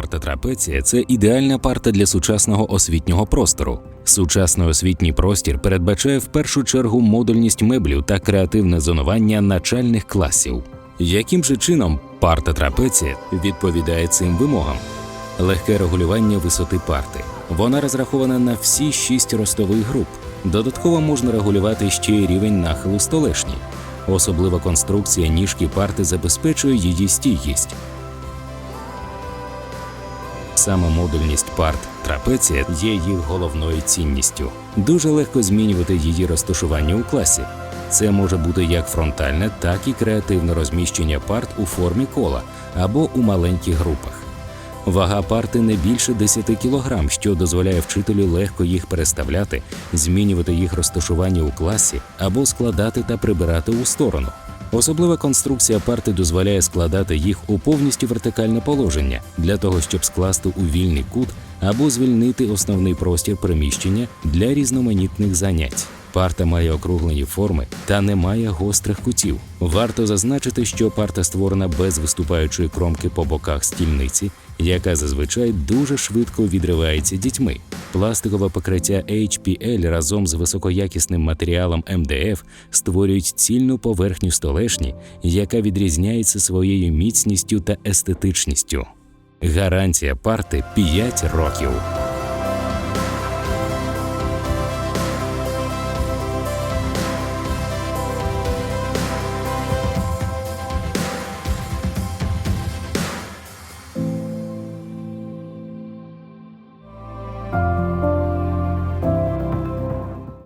Парта трапеція це ідеальна парта для сучасного освітнього простору. Сучасний освітній простір передбачає в першу чергу модульність меблів та креативне зонування начальних класів. Яким же чином парта трапеція відповідає цим вимогам? Легке регулювання висоти парти. Вона розрахована на всі шість ростових груп. Додатково можна регулювати ще й рівень нахилу столешні. Особлива конструкція ніжки парти забезпечує її стійкість. Саме модульність парт трапеція є їх головною цінністю. Дуже легко змінювати її розташування у класі. Це може бути як фронтальне, так і креативне розміщення парт у формі кола або у маленьких групах. Вага парти не більше 10 кг, що дозволяє вчителю легко їх переставляти, змінювати їх розташування у класі або складати та прибирати у сторону. Особлива конструкція парти дозволяє складати їх у повністю вертикальне положення для того, щоб скласти у вільний кут або звільнити основний простір приміщення для різноманітних занять. Парта має округлені форми та не має гострих кутів. Варто зазначити, що парта створена без виступаючої кромки по боках стільниці, яка зазвичай дуже швидко відривається дітьми. Пластикове покриття HPL разом з високоякісним матеріалом МДФ створюють цільну поверхню столешні, яка відрізняється своєю міцністю та естетичністю. Гарантія парти 5 років.